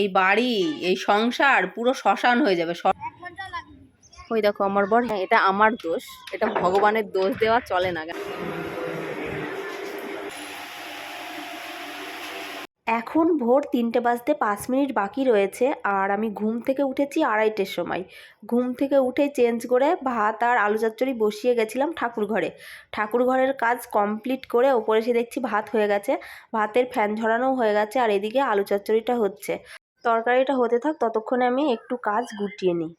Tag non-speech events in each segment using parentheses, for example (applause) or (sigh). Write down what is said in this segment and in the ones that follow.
এই বাড়ি এই সংসার পুরো শ্মশান হয়ে যাবে ওই দেখো আমার বর হ্যাঁ, এটা আমার দোষ এটা ভগবানের দোষ দেওয়া চলে না। এখন ভোর তিনটে বাজতে পাঁচ মিনিট বাকি রয়েছে আর আমি ঘুম থেকে উঠেছি আড়াইটের সময়। ঘুম থেকে উঠে চেঞ্জ করে ভাত আর আলু চচ্চড়ি বসিয়ে গেছিলাম ঠাকুর ঘরে। ঠাকুর ঘরের কাজ কমপ্লিট করে ওপরে এসে দেখছি ভাত হয়ে গেছে ভাতের ফ্যান ঝরানোও হয়ে গেছে আর এদিকে আলু চচ্চড়িটা হচ্ছে। তরকারিটা হতে থাক, ততক্ষণে আমি একটু কাজ গুটিয়ে নিই।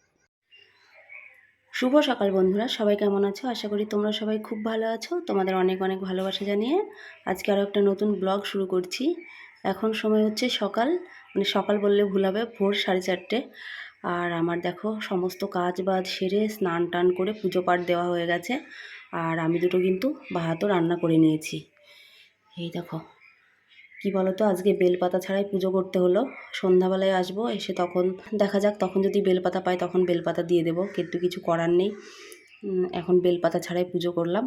শুভ সকাল বন্ধুরা, সবাই কেমন আছো? আশা করি তোমরা সবাই খুব ভালো আছো। তোমাদের অনেক অনেক ভালোবাসা জানিয়ে আজকে আরও একটা নতুন ব্লগ শুরু করছি। এখন সময় হচ্ছে সকাল মানে সকাল বললে ভুল হবে, ভোর সাড়ে চারটে। আর আমার দেখো সমস্ত কাজ বাজ সেরে স্নান টান করে পুজো পাঠ দেওয়া হয়ে গেছে। আর আমি দুটো কিন্তু ভাতও রান্না করে নিয়েছি। এই দেখো। কি বলতো, আজকে বেলপাতা ছাড়াই পুজো করতে হলো। সন্ধ্যাবেলায় আসব, এসে তখন দেখা যাক, তখন যদি বেলপাতা পাই তখন বেলপাতা দিয়ে দেবো, কিন্তু কিছু করার নেই। এখন বেলপাতা ছাড়াই পুজো করলাম।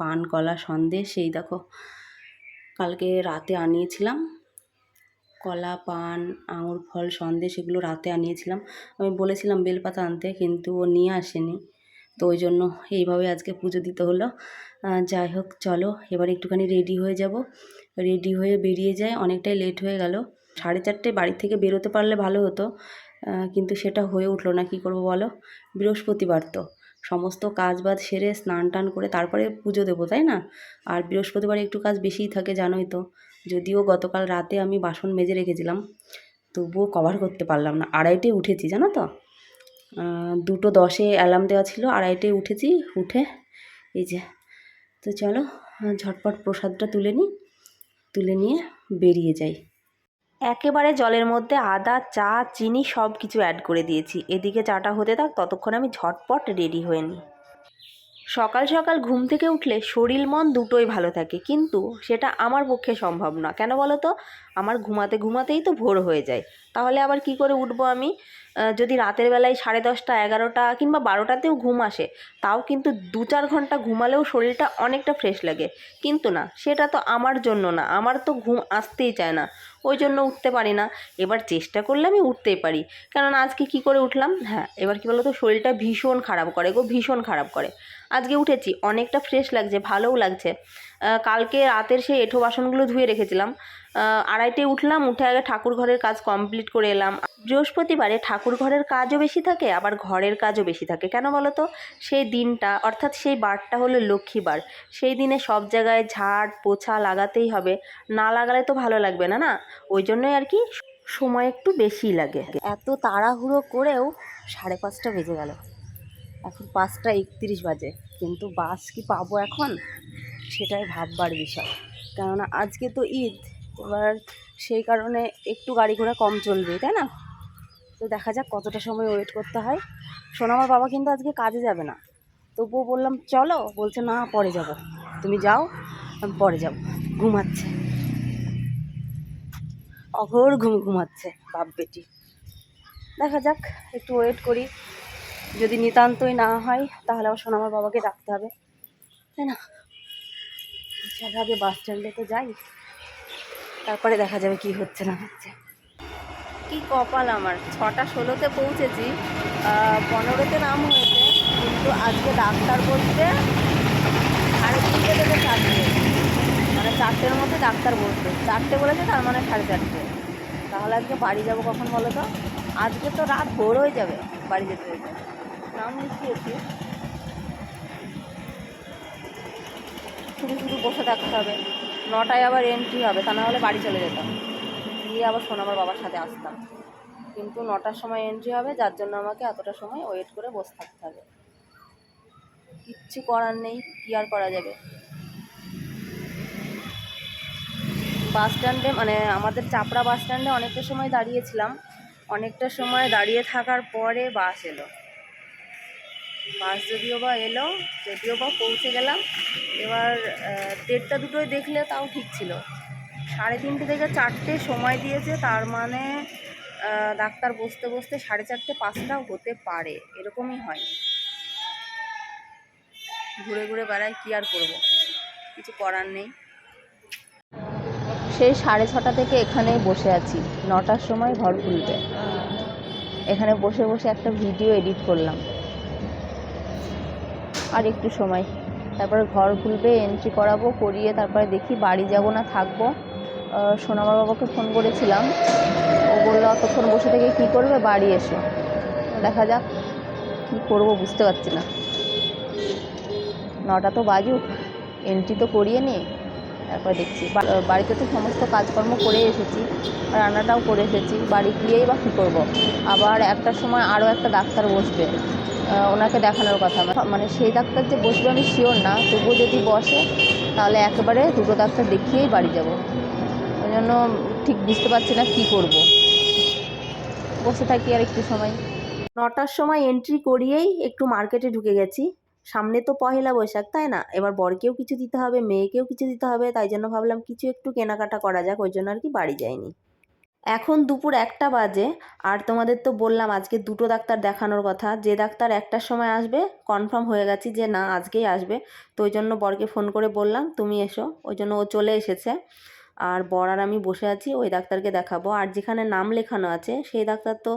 পান, কলা সন্দেশ সেই দেখো, কালকে রাতে আনিয়েছিলাম। কলা, পান, আঙুর, ফল সন্দেশ এগুলো রাতে আনিয়েছিলাম। আমি বলেছিলাম বেলপাতা আনতে, কিন্তু ও নিয়ে আসেনি। তো ওই জন্য এইভাবে আজকে পুজো দিতে হলো। যাই হোক, চলো, এবার একটুখানি রেডি হয়ে যাব। রেডি হয়ে বেরিয়ে যায়, অনেকটাই লেট হয়ে গেল। সাড়ে চারটে বাড়ি থেকে বেরোতে পারলে ভালো হতো কিন্তু সেটা হয়ে উঠল না, কি করব বলো? বৃহস্পতিবার তো। সমস্ত কাজ বাজ সেরে স্নান টান করে তারপরে পুজো দেবো, তাই না? আর বৃহস্পতিবার একটু কাজ বেশিই থাকে, জানোই তো। যদিও গতকাল রাতে আমি বাসন মেজে রেখেছিলাম, তবুও কভার করতে পারলাম না। আড়াইটে উঠেছি, জানো তো? দুটো দশে অ্যালার্ম দেওয়া ছিল, আড়াইটে উঠেছি, উঠে এই যে, তো চলো, ঝটপট প্রসাদটা তুলে নিই। তুলে নিয়ে বেরিয়ে যাই। একেবারে জলের মধ্যে আদা, চা, চিনি সব কিছু অ্যাড করে দিয়েছি। এদিকে চাটা হতে থাক, ততক্ষণ আমি ঝটপট রেডি হয়ে নিই। সকাল সকাল ঘুম থেকে উঠলে শরীর মন দুটোই ভালো থাকে, কিন্তু সেটা আমার পক্ষে সম্ভব না। কেন বলো তো আমার ঘুমাতে ঘুমাতেই তো ভোর হয়ে যায়। তাহলে আবার কি করে উঠবো আমি? যদি রাতের বেলায় সাড়ে দশটা, এগারোটা কিংবা বারোটাতেও ঘুম আসে, তাও কিন্তু দু চার ঘণ্টা ঘুমালেও শরীরটা অনেকটা ফ্রেশ লাগে। কিন্তু না, সেটা তো আমার জন্য না, আমার তো ঘুম আসতেই চায় না, ওই জন্য উঠতে পারি না। এবার চেষ্টা করলে আমি উঠতেই পারি। কেননা আজকে কি করে উঠলাম? হ্যাঁ এবার কি বলতো, শরীরটা ভীষণ খারাপ করে গো, ভীষণ খারাপ করে। আজকে উঠেছি, অনেকটা ফ্রেশ লাগছে, ভালোও লাগছে। কালকে রাতের সেই এঁঠো বাসনগুলো ধুয়ে রেখেছিলাম। আড়াইটে উঠলাম, উঠে আগে ঠাকুর ঘরের কাজ কমপ্লিট করে এলাম। বৃহস্পতিবারে ঠাকুর ঘরের কাজও বেশি থাকে, আবার ঘরের কাজও বেশি থাকে। কেন বলো তো? সেই দিনটা, অর্থাৎ সেই বারটা হলো লক্ষ্মীবার। সেই দিনে সব জায়গায় ঝাড়, পোছা লাগাতেই হবে। না লাগালে তো ভালো লাগবে না না? ওই জন্যই আর কি সময় একটু বেশিই লাগে। এত তাড়াহুড়ো করেও সাড়ে পাঁচটা বেজে গেল। এখন পাঁচটা একত্রিশ বাজে, কিন্তু বাস কি পাবো এখন? সেটাই ভাববার বিষয়। কেননা আজকে তো ঈদ এবার সেই কারণে একটু গাড়ি ঘোড়া কম চলবে, তাই না? তো দেখা যাক কতটা সময় ওয়েট করতে হয়। সোনামার বাবা কিন্তু আজকে কাজে যাবে না। তবুও বললাম, চলো। বলছে, না, পরে যাব। তুমি যাও, আমি পরে যাব। ঘুমাচ্ছে। অঘোর ঘুম ঘুমাচ্ছে, বাপ বেটি। দেখা যাক, একটু ওয়েট করি। যদি নিতান্তই না হয়, তাহলে আবার সোনামার বাবাকে ডাকতে হবে, তাই না? বাস স্ট্যান্ডে তো যাই। তারপরে দেখা যাবে কি হচ্ছে না হচ্ছে। কি কপাল আমার? ছটা ষোলোতে পৌঁছেছি পনেরোতে নাম হয়েছে, কিন্তু আজকে ডাক্তার বলছে সাড়ে তিনটে থেকে চারটে। মানে চারটের মধ্যে ডাক্তার বলছে। চারটে বলেছে, তার মানে সাড়ে চারটে। তাহলে আজকে বাড়ি যাব কখন বলো তো? আজকে তো রাত ভোর হয়ে যাবে, বাড়ি যেতে যেতে। নাম লিখিয়েছি। শুধু শুধু বসে থাকতে হবে। নটায় আবার এন্ট্রি হবে, তা না হলে বাড়ি চলে যেতাম। গিয়ে আবার সোনামার বাবার সাথে আসতাম। কিন্তু নটার সময় এন্ট্রি হবে, যার জন্য আমাকে এতটা সময় ওয়েট করে বসে থাকতে হবে। কিচ্ছু করার নেই, কী আর করা যাবে? বাস স্ট্যান্ডে মানে আমাদের চাপড়া বাস স্ট্যান্ডে অনেকটা সময় দাঁড়িয়েছিলাম। অনেকটা সময় দাঁড়িয়ে থাকার পরে বাস এলো। বাস যদিও বা এলো, যদিও বা পৌঁছে গেলাম এবার দেড়টা দুটোয় দেখলে তাও ঠিক ছিল। সাড়ে তিনটে থেকে চারটে সময় দিয়েছে, তার মানে ডাক্তার বসতে বসতে সাড়ে চারটে পাঁচটাও হতে পারে, এরকমই হয়। ঘুরে ঘুরে বেড়ায় কী আর করব, কিছু করার নেই। সেই সাড়ে ছটা থেকে এখানেই বসে আছি, নটার সময় ঘর খুলবে। এখানে বসে বসে একটা ভিডিও এডিট করলাম। আর একটু সময়। তারপরে ঘর খুলবে এন্ট্রি করাবো, করিয়ে তারপরে দেখি বাড়ি যাব না, থাকব। সোনামার বাবাকে ফোন করেছিলাম। ও বলল অতক্ষণ বসে থেকে কী করবে? বাড়ি এসো। দেখা যাক কী করব, বুঝতে পারছি না। নটা তো বাজুক এন্ট্রি তো করিয়ে নি। তারপর দেখছি বাড়িতে তো সমস্ত কাজকর্ম করে এসেছি, রান্নাটাও করে এসেছি। বাড়ি গিয়েই বা কী করব? আবার একটার সময় আরও একটা ডাক্তার বসবে। ওনাকে দেখানোর কথা। মানে সেই ডাক্তার যে বসবে আমি শিওর না, তবুও যদি বসে, তাহলে একেবারে দুটো ডাক্তার দেখিয়েই বাড়ি যাব। ওই জন্য ঠিক বুঝতে পারছি না কী করব। বসে থাকি আর একটু সময়। নটার সময় এন্ট্রি করিয়েই একটু মার্কেটে ঢুকে গেছি। সামনে তো পহেলা বৈশাখ, তাই না? এবার বরকেও কিছু দিতে হবে, মেয়েকেও কিছু দিতে হবে, তাই জন্য ভাবলাম কিছু একটু কেনাকাটা করা যাক, ওই জন্য আর কি বাড়ি যাইনি। এখন দুপুর একটা বাজে, আর তোমাদের তো বললাম আজকে দুটো ডাক্তার দেখানোর কথা। যে ডাক্তার একটার সময় আসবে কনফার্ম হয়ে গেছি যে না, আজকেই আসবে। তো ওই জন্য বরকে ফোন করে বললাম, তুমি এসো। ওই জন্য ও চলে এসেছে। আর বর আর আমি বসে আছি, ওই ডাক্তারকে দেখাবো। আর যেখানে নাম লেখানো আছে, সেই ডাক্তার তো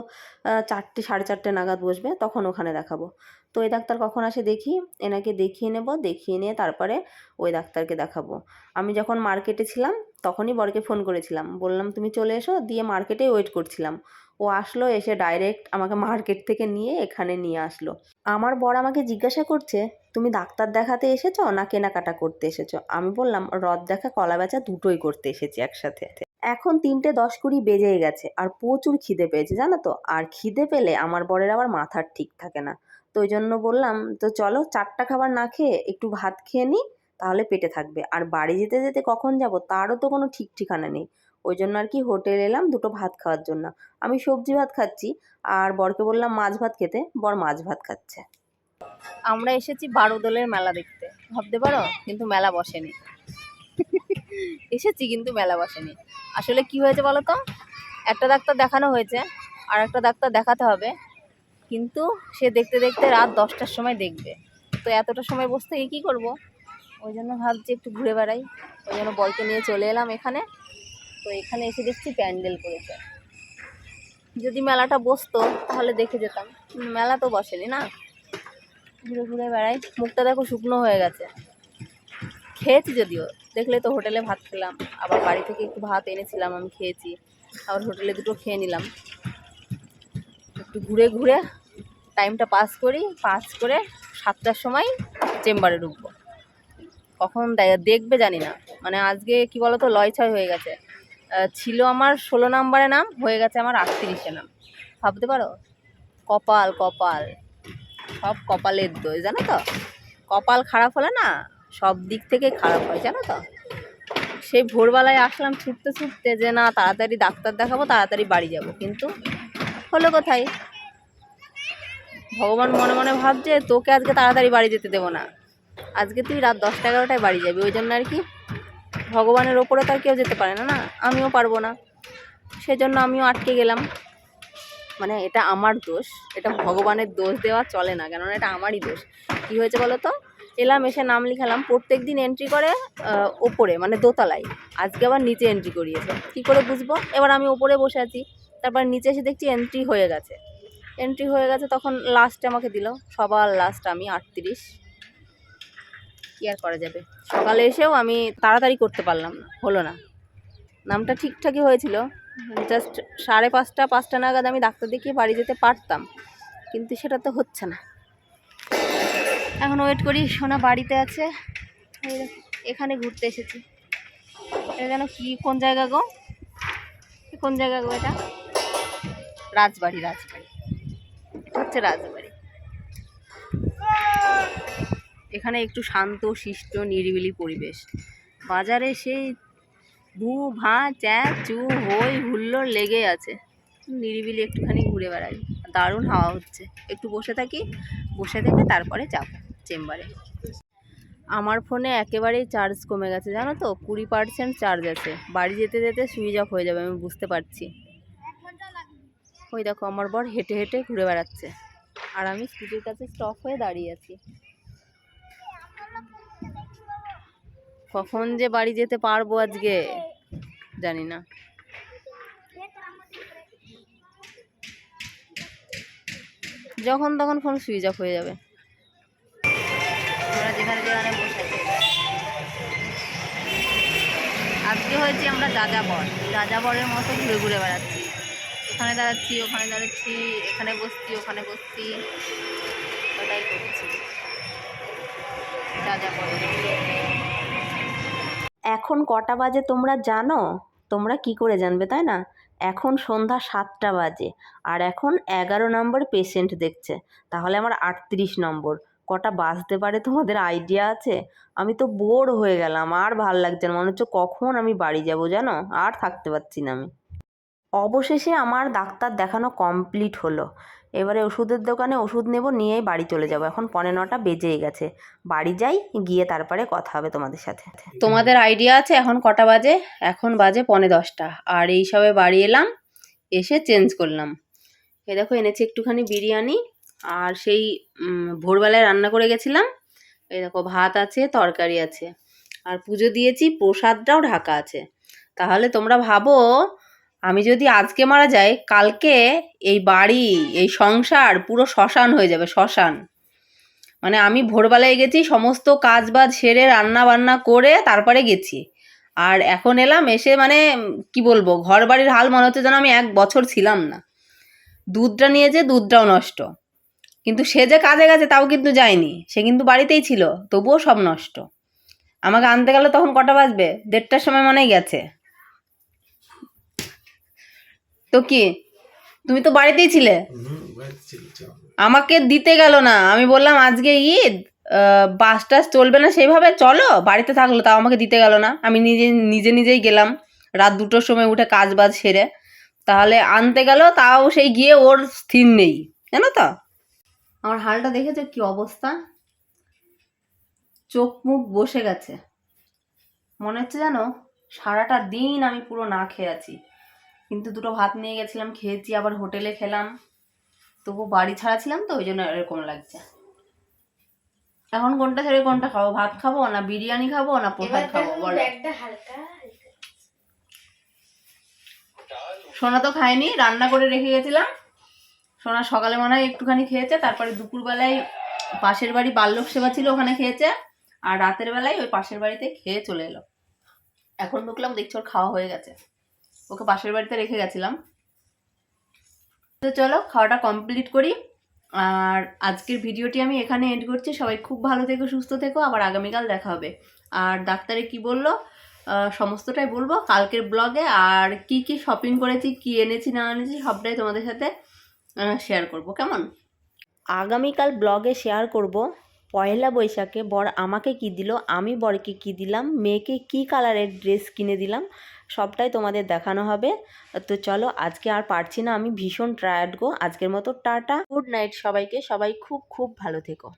চারটে, সাড়ে চারটে নাগাদ বসবে, তখন ওখানে দেখাবো। তো ওই ডাক্তার কখন আসে দেখি, এনাকে দেখিয়ে নেব, দেখিয়ে নিয়ে তারপরে ওই ডাক্তারকে দেখাবো। আমি যখন মার্কেটে ছিলাম, তখনই বরকে ফোন করেছিলাম। বললাম, তুমি চলে এসো? দিয়ে মার্কেটে ওয়েট করছিলাম। ও আসলো, এসে ডাইরেক্ট আমাকে মার্কেট থেকে নিয়ে এখানে নিয়ে আসলো। আমার বর আমাকে জিজ্ঞাসা করছে, তুমি ডাক্তার দেখাতে এসেছ না কেনাকাটা করতে এসেছ? আমি বললাম রদ দেখা, কলা বেচা দুটোই করতে এসেছি একসাথে। এখন তিনটে দশ কুড়ি বেজেই গেছে, আর প্রচুর খিদে পেয়েছে, জানো তো? আর খিদে পেলে আমার বরের আবার মাথার ঠিক থাকে না। তো ওই জন্য বললাম, তো চলো চারটা খাবার না খেয়ে একটু ভাত খেয়ে নিই তাহলে পেটে থাকবে। আর বাড়ি যেতে যেতে কখন যাব তারও তো কোনো ঠিক ঠিকানা নেই। ওই জন্য আর কি হোটেল এলাম দুটো ভাত খাওয়ার জন্য। আমি সবজি ভাত খাচ্ছি, আর বরকে বললাম মাছ ভাত খেতে, বর মাছ ভাত খাচ্ছে। আমরা এসেছি বারো দোলের মেলা দেখতে। ভাবতে পারো? কিন্তু মেলা বসেনি। (laughs) এসেছি কিন্তু মেলা বসেনি। আসলে কি হয়েছে বলো তো? একটা ডাক্তার দেখানো হয়েছে আর একটা ডাক্তার দেখাতে হবে। কিন্তু সে দেখতে দেখতে রাত দশটার সময় দেখবে। তো এতটা সময় বসে থেকে কী করব? ওই জন্য ভাবছি একটু ঘুরে বেড়াই। ওই জন্য বলকে নিয়ে চলে এলাম এখানে। তো এখানে এসে দেখছি প্যান্ডেল করেছে। যদি মেলাটা বসতো, তাহলে দেখে যেতাম। মেলা তো বসেনি না? ঘুরে ঘুরে বেড়াই। মুখটা দেখো শুকনো হয়ে গেছে। খেয়েছি যদিও। দেখলে তো হোটেলে ভাত খেলাম। আবার বাড়ি থেকে একটু ভাত এনেছিলাম, আমি খেয়েছি। আবার হোটেলে দুটো খেয়ে নিলাম। একটু ঘুরে ঘুরে টাইমটা পাস করি, পাস করে সাতটার সময় চেম্বারে ঢুকবো। কখন দেখবে জানি না। মানে আজকে কি বলতো লয় ছয় হয়ে গেছে। ছিল আমার ষোলো নাম্বারে নাম, হয়ে গেছে আমার আটত্রিশে নাম। ভাবতে পারো? কপাল কপাল। সব কপালের দোষ, জানো তো? কপাল খারাপ হলে না, সব দিক থেকে খারাপ হয়, জানো তো? সেই ভোরবেলায় আসলাম ছুটতে ছুটতে যে না, তাড়াতাড়ি ডাক্তার দেখাবো, তাড়াতাড়ি বাড়ি যাব। কিন্তু হলো কোথায়? ভগবান মনে মনে ভাবছে, তোকে আজকে তাড়াতাড়ি বাড়ি যেতে দেবো না। আজকে তুই রাত দশটা এগারোটায় বাড়ি যাবি। ওই জন্য আর কি ভগবানের ওপরে তো আর কেউ যেতে পারে না না? আমিও পারব না। সেজন্য আমিও আটকে গেলাম। মানে এটা আমার দোষ, এটা ভগবানের দোষ দেওয়া চলে না, কেননা এটা আমারই দোষ। কী হয়েছে বলো তো? এলাম, এসে নাম লিখালাম, প্রত্যেক দিন এন্ট্রি করে ওপরে মানে দোতলায়। আজকে আবার নিচে এন্ট্রি করিয়েছে। কী করে বুঝব? এবার আমি ওপরে বসে আছি। তারপর নিচে এসে দেখছি এন্ট্রি হয়ে গেছে। এন্ট্রি হয়ে গেছে, তখন লাস্টে আমাকে দিল। সবার লাস্ট আমি আটত্রিশ। কী আর করা যাবে? সকালে এসেও আমি তাড়াতাড়ি করতে পারলাম না, হলো না। নামটা ঠিকঠাকই হয়েছিল। জাস্ট সাড়ে পাঁচটা পাঁচটা নাগাদ আমি ডাক্তার দেখিয়ে বাড়ি যেতে পারতাম, কিন্তু সেটা তো হচ্ছে না। এখন ওয়েট করি, সোনা বাড়িতে আছে। এখানে ঘুরতে এসেছি। এটা যেন কি, কোন জায়গা গো? কোন জায়গা গো এটা? রাজবাড়ি রাজবাড়ি। হচ্ছে রাজবাড়ি। এখানে একটু শান্ত, শিষ্ট, নিরিবিলি পরিবেশ। বাজারে সেই ভু ভা চ্যা চু, হই, হুল্লোড় লেগে আছে। নিরিবিলি একটুখানি ঘুরে বেড়াই। দারুণ হাওয়া হচ্ছে। একটু বসে থাকি, বসে থেকে তারপরে যাব চেম্বারে। আমার ফোনে একেবারেই চার্জ কমে গেছে, জানো তো? কুড়ি পার্সেন্ট চার্জ আছে। বাড়ি যেতে যেতে সুইচ অফ হয়ে যাবে, আমি বুঝতে পারছি। ওই দেখো, আমার বর হেঁটে হেঁটে ঘুরে বেড়াচ্ছে। আর আমি স্কুটির কাছে স্টপ হয়ে দাঁড়িয়ে আছি। কখন যে বাড়ি যেতে পারব আজকে, জানি না। যখন তখন ফোন সুইচ অফ হয়ে যাবে। আমরা যেখানে যেখানে। আজকে হয়েছে আমরা যাযাবর যাযাবরের মতো ঘুরে ঘুরে বেড়াচ্ছি। এখানে দাঁড়াচ্ছি, ওখানে দাঁড়াচ্ছি, এখানে বসছি, ওখানে বসছি। ওটাই করছি। যাযাবর এখন কটা বাজে তোমরা জানো? তোমরা কি করে জানবে, তাই না? এখন সন্ধ্যা সাতটা বাজে, আর এখন এগারো নম্বর পেশেন্ট দেখছে। তাহলে আমার আটত্রিশ নম্বর। কটা বাজতে পারে তোমাদের আইডিয়া আছে? আমি তো বোর হয়ে গেলাম, আর ভালো লাগছে না। মনে হচ্ছে কখন আমি বাড়ি যাব, জানো? আর থাকতে পারছি না আমি। অবশেষে আমার ডাক্তার দেখানো কমপ্লিট হলো। এবারে ওষুধের দোকানে ওষুধ নেব, নিয়েই বাড়ি চলে যাব। এখন পনে নটা বেজেই গেছে। বাড়ি যাই, গিয়ে তারপরে কথা হবে তোমাদের সাথে। তোমাদের আইডিয়া আছে? এখন কটা বাজে? এখন বাজে পনে দশটা। আর এই সবে বাড়ি এলাম, এসে চেঞ্জ করলাম। এ দেখো, এনেছি একটুখানি বিরিয়ানি। আর সেই ভোরবেলায় রান্না করে গেছিলাম। এই দেখো, ভাত আছে, তরকারি আছে। আর পুজো দিয়েছি, প্রসাদটাও ঢাকা আছে। তাহলে তোমরা ভাবো আমি যদি আজকে মারা যাই, কালকে এই বাড়ি, এই সংসার পুরো শ্মশান হয়ে যাবে, শ্মশান। মানে আমি ভোরবেলায় গেছি, সমস্ত কাজ বাজ সেরে রান্না বান্না করে তারপরে গেছি। আর এখন এলাম, এসে মানে কি বলব ঘর বাড়ির হাল মনে হচ্ছে যেন আমি এক বছর ছিলাম না। দুধটা নিয়েছে, দুধটাও নষ্ট। কিন্তু সে যে কাজে গেছে, তাও কিন্তু যায়নি। সে কিন্তু বাড়িতেই ছিল, তবুও সব নষ্ট। আমাকে আনতে গেলে তখন কটা বাজবে? দেড়টার সময় মনেই গেছে। তো কি? তুমি তো বাড়িতেই ছিলে? আমাকে দিতে গেল না। আমি বললাম, আজকে ঈদ বাস টাস চলবে না সেইভাবে? চলো, বাড়িতে থাকল, তাও আমাকে দিতে গেল না। আমি নিজে নিজে নিজেই গেলাম, রাত দুটোর সময় উঠে কাজ বাজ সেরে। তাহলে আনতে গেল, তাও সেই গিয়ে ওর স্থির নেই। জানো তো? আমার হালটা দেখেছ কি অবস্থা? চোখ মুখ বসে গেছে। মনে হচ্ছে জানো সারাটা দিন আমি পুরো না খেয়ে আছি। কিন্তু দুটো ভাত নিয়ে গেছিলাম খেয়েছি আবার হোটেলে খেলাম। তবু বাড়ি ছাড়া ছিলাম তো ওই জন্য এরকম লাগছে। এখন কোনটা ছেড়ে কোনটা খাব? ভাত খাব না বিরিয়ানি খাব না প্রসাদ খাব? বলো। সোনা তো খায়নি রান্না করে রেখে গেছিলাম। সোনা সকালে মনে হয় একটুখানি খেয়েছে তারপরে দুপুরবেলায় পাশের বাড়ি বাল্যক সেবা ছিল ওখানে খেয়েছে। আর রাতের বেলায় ওই পাশের বাড়িতে খেয়ে চলে এলো। এখন ঢুকলাম দেখছি ওর খাওয়া হয়ে গেছে। ওকে পাশের বাড়িতে রেখে গেছিলাম। তো চলো, খাওয়াটা কমপ্লিট করি। আর আজকের ভিডিওটি আমি এখানে এন্ড করছি। সবাই খুব ভালো থেকো, সুস্থ থেকো। আবার আগামীকাল দেখা হবে। আর ডাক্তারে কি বলল? সমস্তটাই বলব। কালকের ব্লগে আর কি কি শপিং করেছি, কি এনেছি, না এনেছি, সবটাই তোমাদের সাথে শেয়ার করব। কেমন? আগামীকাল ব্লগে শেয়ার করব। পয়লা বৈশাখে বর আমাকে কি দিল, আমি বরকে কি দিলাম, মেয়েকে কি কালারের ড্রেস কিনে দিলাম সবটাই তোমাদের দেখানো হবে। তো চলো, আজকে আর পারছি না, আমি ভীষণ টায়ার্ড গো। আজকের মতো টাটা। গুড নাইট সবাইকে, সবাই খুব খুব ভালো থেকো।